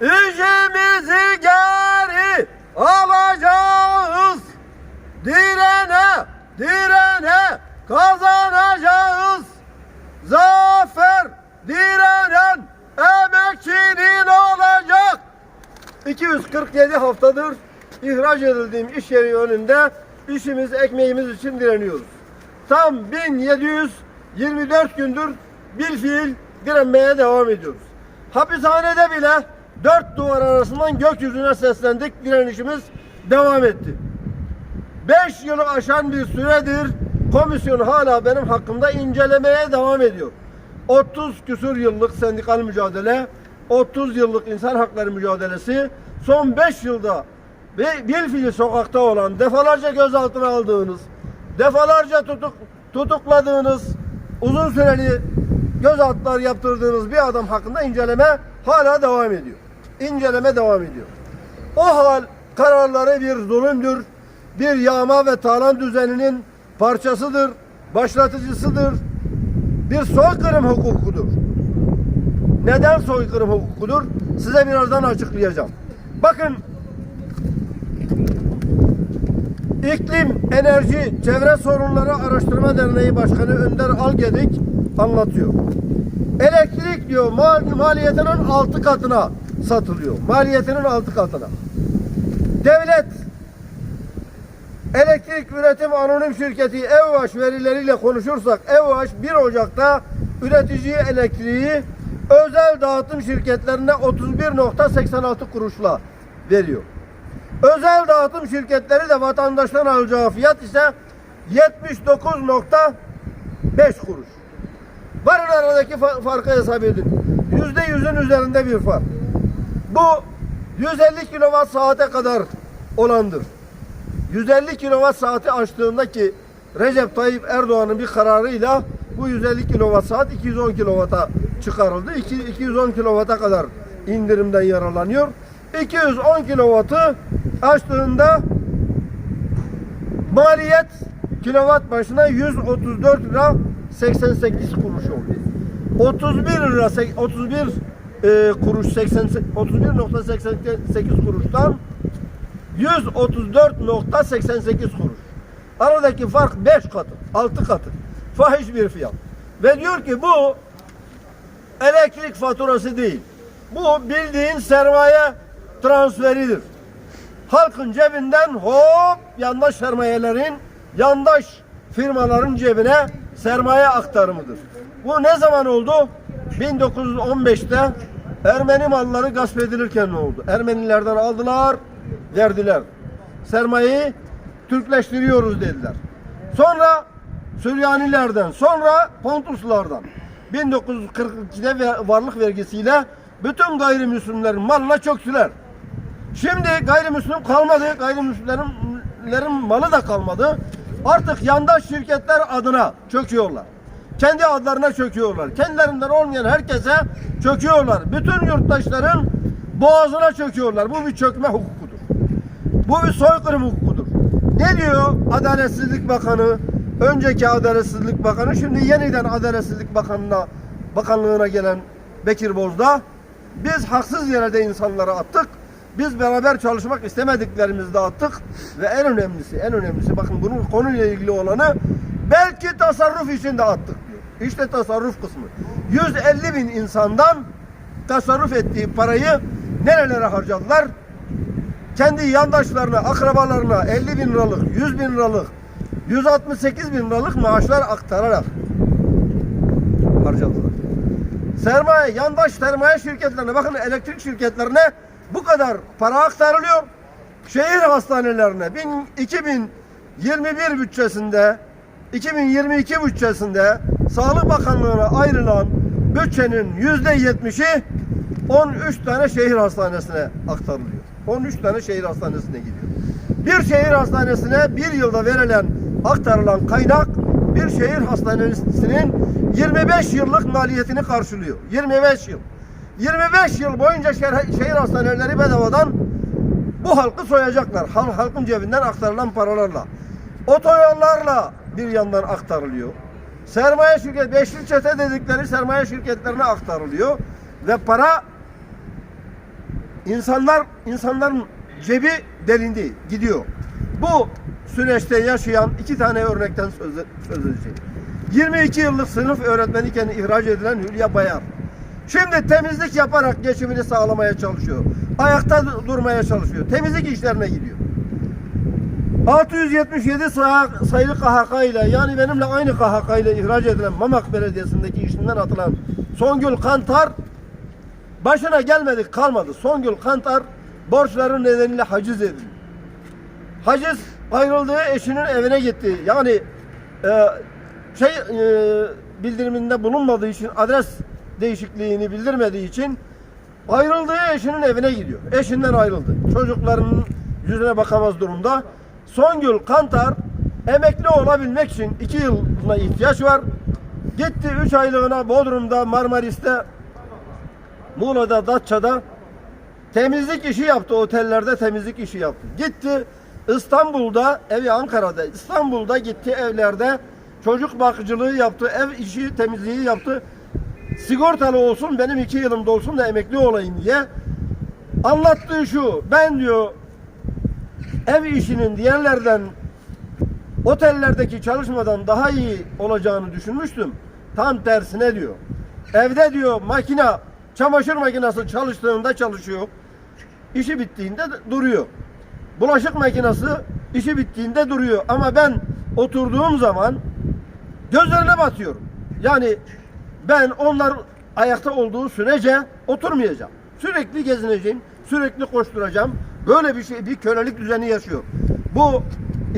İşimizi geri alacağız. Direne, direne kazanacağız. Zafer direnen emekçinin olacak. 247 haftadır ihraç edildiğim iş yeri önünde işimiz, ekmeğimiz için direniyoruz. Tam 1724 gündür bir fiil direnmeye devam ediyoruz. Hapishanede bile dört duvar arasından gökyüzüne seslendik, direnişimiz devam etti. 5 yılı aşan bir süredir komisyon hala benim hakkımda incelemeye devam ediyor. 30 küsur yıllık sendikal mücadele, 30 yıllık insan hakları mücadelesi, son 5 yılda ve bir fili sokakta olan, defalarca gözaltına aldığınız, defalarca tutuk, tutukladığınız, uzun süreli gözaltılar yaptırdığınız bir adam hakkında inceleme hala devam ediyor. İnceleme devam ediyor. O hal kararları bir zulümdür, bir yağma ve talan düzeninin parçasıdır, başlatıcısıdır, bir soykırım hukukudur. Neden soykırım hukukudur? Size birazdan açıklayacağım. Bakın İklim, Enerji, Çevre Sorunları Araştırma Derneği Başkanı Önder Algedik anlatıyor. Elektrik diyor mal, maliyetinin altı katına satılıyor. Maliyetinin altı katına. Devlet Elektrik Üretim Anonim Şirketi EVAŞ verileriyle konuşursak EVAŞ 1 Ocak'ta üreticiye elektriği özel dağıtım şirketlerine 31.86 kuruşla veriyor. Özel dağıtım şirketleri de vatandaştan alacağı fiyat ise 79.5 kuruş. Varın aradaki fa- farkı hesap edin. Yüzde yüzün üzerinde bir fark. Bu 150 kilowatt saate kadar olandır. 150 kilowatt saati aştığında ki Recep Tayyip Erdoğan'ın bir kararıyla bu 150 kilowatt saat 210 kilovata çıkarıldı. İki- 210 kilovata kadar indirimden yararlanıyor. 210 kilovatı aştığında maliyet kilowatt başına 134 lira 88 kuruş oluyor. 31 lira sek- 31 e, kuruş 80 31.88 kuruştan 134.88 kuruş. Aradaki fark 5 katı, 6 katı. Fahiş bir fiyat. Ve diyor ki bu elektrik faturası değil. Bu bildiğin sermaye transferidir. Halkın cebinden hop yandaş sermayelerin, yandaş firmaların cebine sermaye aktarımıdır. Bu ne zaman oldu? 1915'te Ermeni malları gasp edilirken ne oldu? Ermenilerden aldılar, verdiler. Sermayeyi Türkleştiriyoruz dediler. Sonra Süryanilerden, sonra Pontuslardan 1942'de ve varlık vergisiyle bütün gayrimüslimlerin malına çöktüler. Şimdi gayrimüslim kalmadı, gayrimüslimlerin malı da kalmadı. Artık yandaş şirketler adına çöküyorlar. Kendi adlarına çöküyorlar. Kendilerinden olmayan herkese çöküyorlar. Bütün yurttaşların boğazına çöküyorlar. Bu bir çökme hukukudur. Bu bir soykırım hukukudur. Ne diyor Adaletsizlik Bakanı? Önceki Adaletsizlik Bakanı, şimdi yeniden Adaletsizlik Bakanına, Bakanlığına gelen Bekir Bozdağ. Biz haksız yere de insanları attık. Biz beraber çalışmak istemediklerimizi de attık. Ve en önemlisi, en önemlisi bakın bunun konuyla ilgili olanı belki tasarruf için de attık. İşte tasarruf kısmı. 150 bin insandan tasarruf ettiği parayı nerelere harcadılar? kendi yandaşlarına, akrabalarına 50 bin liralık, 100 bin liralık, 168 bin liralık maaşlar aktararak harcadılar. Sermaye, yandaş sermaye şirketlerine, bakın elektrik şirketlerine bu kadar para aktarılıyor. Şehir hastanelerine bin- 2021 bütçesinde 2022 bütçesinde Sağlık Bakanlığı'na ayrılan bütçenin yüzde yetmişi 13 tane şehir hastanesine aktarılıyor. 13 tane şehir hastanesine gidiyor. Bir şehir hastanesine bir yılda verilen aktarılan kaynak bir şehir hastanesinin 25 yıllık maliyetini karşılıyor. 25 yıl. 25 yıl boyunca şehir, hastaneleri bedavadan bu halkı soyacaklar. Hal- halkın cebinden aktarılan paralarla. Otoyollarla bir yandan aktarılıyor. Sermaye şirket, beşli çete dedikleri sermaye şirketlerine aktarılıyor. Ve para insanlar insanların cebi delindi, gidiyor. Bu süreçte yaşayan iki tane örnekten söz, söz edeceğim. 22 yıllık sınıf öğretmeniyken ihraç edilen Hülya Bayar. Şimdi temizlik yaparak geçimini sağlamaya çalışıyor. Ayakta durmaya çalışıyor. Temizlik işlerine gidiyor. 677 say- sayılı KHK ile yani benimle aynı KHK ile ihraç edilen Mamak Belediyesi'ndeki işinden atılan Songül Kantar başına gelmedik kalmadı. Songül Kantar borçların nedeniyle haciz edildi. Haciz ayrıldığı eşinin evine gitti. Yani e, şey e, bildiriminde bulunmadığı için adres değişikliğini bildirmediği için ayrıldığı eşinin evine gidiyor. Eşinden ayrıldı. Çocuklarının yüzüne bakamaz durumda. Songül Kantar emekli olabilmek için iki yılına ihtiyaç var. Gitti üç aylığına Bodrum'da, Marmaris'te, Muğla'da, Datça'da temizlik işi yaptı. Otellerde temizlik işi yaptı. Gitti İstanbul'da, evi Ankara'da, İstanbul'da gitti evlerde çocuk bakıcılığı yaptı, ev işi temizliği yaptı. Sigortalı olsun, benim iki yılımda olsun da emekli olayım diye. Anlattığı şu, ben diyor ev işinin diğerlerden otellerdeki çalışmadan daha iyi olacağını düşünmüştüm. Tam tersine diyor. Evde diyor makina, çamaşır makinesi çalıştığında çalışıyor. İşi bittiğinde de duruyor. Bulaşık makinesi işi bittiğinde duruyor. Ama ben oturduğum zaman gözlerine batıyorum. Yani ben onlar ayakta olduğu sürece oturmayacağım. Sürekli gezineceğim, sürekli koşturacağım. Böyle bir şey, bir kölelik düzeni yaşıyor. Bu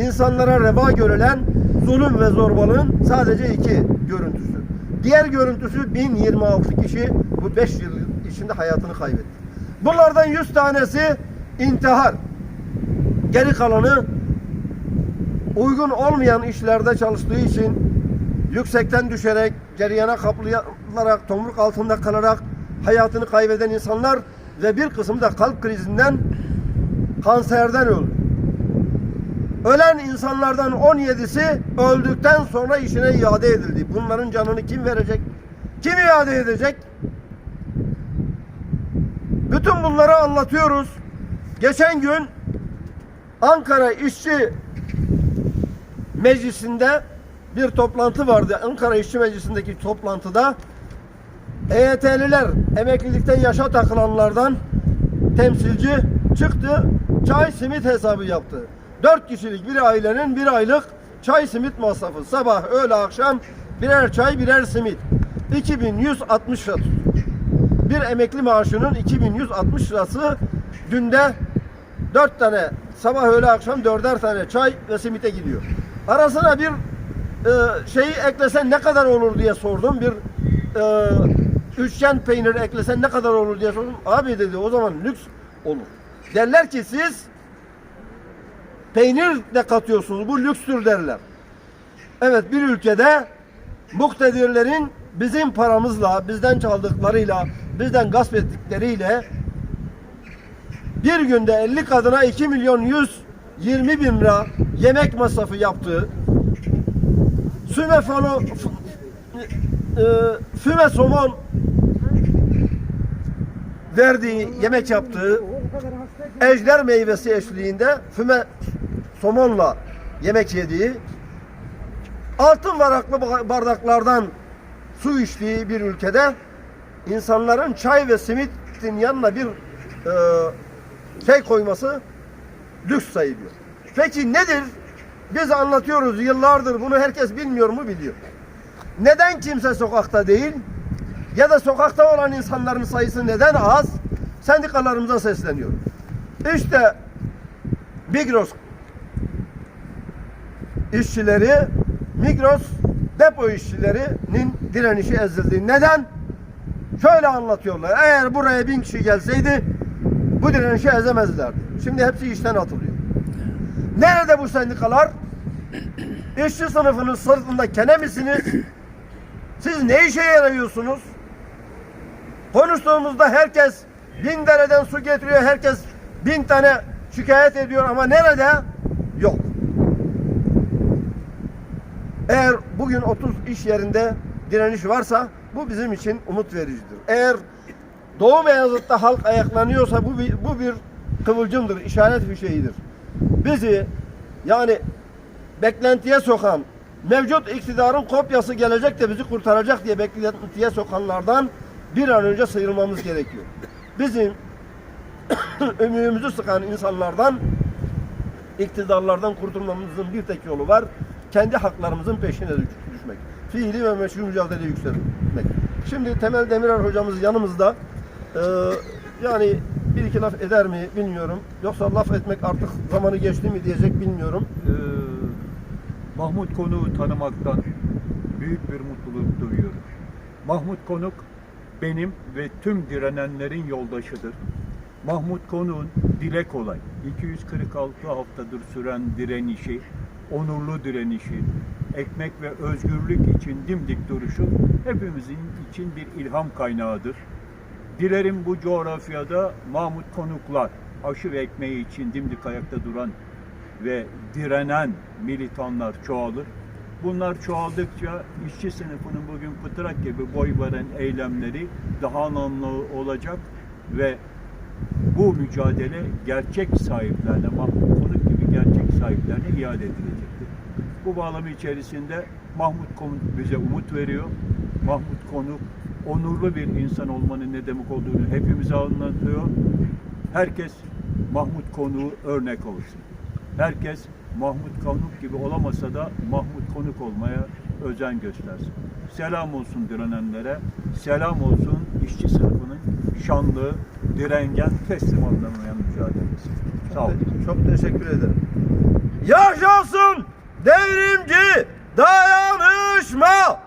insanlara reva görülen zulüm ve zorbalığın sadece iki görüntüsü. Diğer görüntüsü 1026 kişi bu 5 yıl içinde hayatını kaybetti. Bunlardan 100 tanesi intihar. Geri kalanı uygun olmayan işlerde çalıştığı için yüksekten düşerek, ceriyana kapılarak, tomruk altında kalarak hayatını kaybeden insanlar ve bir kısım da kalp krizinden, kanserden öldü. Ölen insanlardan 17'si öldükten sonra işine iade edildi. Bunların canını kim verecek? Kim iade edecek? Bütün bunları anlatıyoruz. Geçen gün Ankara İşçi Meclisi'nde bir toplantı vardı. Ankara İşçi Meclisi'ndeki toplantıda EYT'liler, emeklilikten yaşa takılanlardan temsilci çıktı. Çay simit hesabı yaptı. Dört kişilik bir ailenin bir aylık çay simit masrafı. Sabah, öğle, akşam birer çay, birer simit. 2160 lira. Bir emekli maaşının 2160 lirası günde dört tane sabah öğle akşam dörder tane çay ve simite gidiyor. Arasına bir e, şeyi eklesen ne kadar olur diye sordum. Bir e, üçgen peynir eklesen ne kadar olur diye sordum. Abi dedi o zaman lüks olur. Derler ki siz peynir de katıyorsunuz. Bu lükstür derler. Evet bir ülkede muktedirlerin bizim paramızla, bizden çaldıklarıyla, bizden gasp ettikleriyle bir günde 50 kadına 2 milyon 120 bin lira yemek masrafı yaptığı süme falo f- e, füme somon verdiği yemek yaptığı ejder meyvesi eşliğinde füme somonla yemek yediği altın varaklı bardaklardan su içtiği bir ülkede insanların çay ve simitin yanına bir e, şey koyması lüks sayılıyor. Peki nedir? Biz anlatıyoruz yıllardır bunu herkes bilmiyor mu biliyor. Neden kimse sokakta değil? Ya da sokakta olan insanların sayısı neden az? Sendikalarımıza sesleniyor. İşte Migros işçileri, Migros depo işçilerinin direnişi ezildi. Neden? Şöyle anlatıyorlar. Eğer buraya bin kişi gelseydi bu direnişi ezemezlerdi. Şimdi hepsi işten atılıyor. Nerede bu sendikalar? İşçi sınıfının sırtında kene misiniz? Siz ne işe yarıyorsunuz? Konuştuğumuzda herkes bin dereden su getiriyor, herkes bin tane şikayet ediyor ama nerede? Yok. Eğer bugün 30 iş yerinde direniş varsa bu bizim için umut vericidir. Eğer Doğu Beyazıt'ta halk ayaklanıyorsa bu bir, bu bir kıvılcımdır, işaret bir şeyidir. Bizi yani beklentiye sokan, mevcut iktidarın kopyası gelecek de bizi kurtaracak diye beklentiye sokanlardan bir an önce sıyrılmamız gerekiyor. Bizim ümüğümüzü sıkan insanlardan iktidarlardan kurtulmamızın bir tek yolu var. Kendi haklarımızın peşine düş- düşmek. Fiili ve meşru mücadele yükselmek. Şimdi Temel Demirer hocamız yanımızda. Ee, yani bir iki laf eder mi bilmiyorum. Yoksa laf etmek artık zamanı geçti mi diyecek bilmiyorum. Ee, Mahmut Konuk'u tanımaktan büyük bir mutluluk duyuyorum. Mahmut Konuk benim ve tüm direnenlerin yoldaşıdır. Mahmut Konuk'un dile kolay, 246 haftadır süren direnişi, onurlu direnişi, ekmek ve özgürlük için dimdik duruşu hepimizin için bir ilham kaynağıdır. Dilerim bu coğrafyada Mahmut Konuklar, aşı ve ekmeği için dimdik ayakta duran ve direnen militanlar çoğalır. Bunlar çoğaldıkça işçi sınıfının bugün pıtrak gibi boy veren eylemleri daha anlamlı olacak ve bu mücadele gerçek sahiplerine, Mahmut Konuk gibi gerçek sahiplerine iade edilecektir. Bu bağlam içerisinde Mahmut Konuk bize umut veriyor. Mahmut Konuk onurlu bir insan olmanın ne demek olduğunu hepimize anlatıyor. Herkes Mahmut Konuk'u örnek olsun. Herkes Mahmut Konuk gibi olamasa da Mahmut Konuk olmaya özen göstersin. Selam olsun direnenlere, selam olsun işçi sınıfının şanlı, direngen, teslim olmayan mücadelesi. Sağ olun. Çok teşekkür ederim. Yaşasın devrimci dayanışma!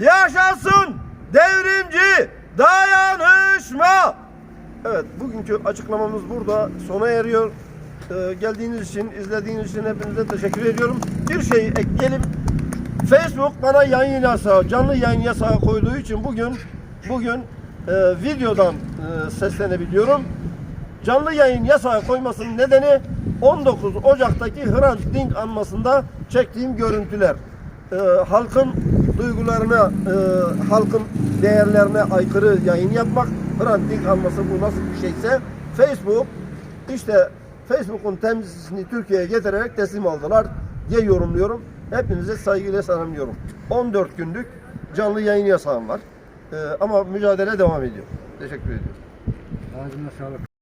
Yaşasın devrimci dayanışma! Evet, bugünkü açıklamamız burada sona eriyor. Ee, geldiğiniz için, izlediğiniz için hepinize teşekkür ediyorum. Bir şey ekleyelim. Facebook bana yayın yasağı, canlı yayın yasağı koyduğu için bugün bugün e, videodan e, seslenebiliyorum. Canlı yayın yasağı koymasının nedeni 19 Ocak'taki Hrant Dink anmasında çektiğim görüntüler. E, halkın duygularına, e, halkın değerlerine aykırı yayın yapmak. Hrant Dink anması bu nasıl bir şeyse Facebook işte Facebook'un temsilcisini Türkiye'ye getirerek teslim aldılar diye yorumluyorum. Hepinize saygıyla selamlıyorum. 14 günlük canlı yayın yasağım var. E, ama mücadele devam ediyor. Teşekkür ediyorum. Ağzına sağlık.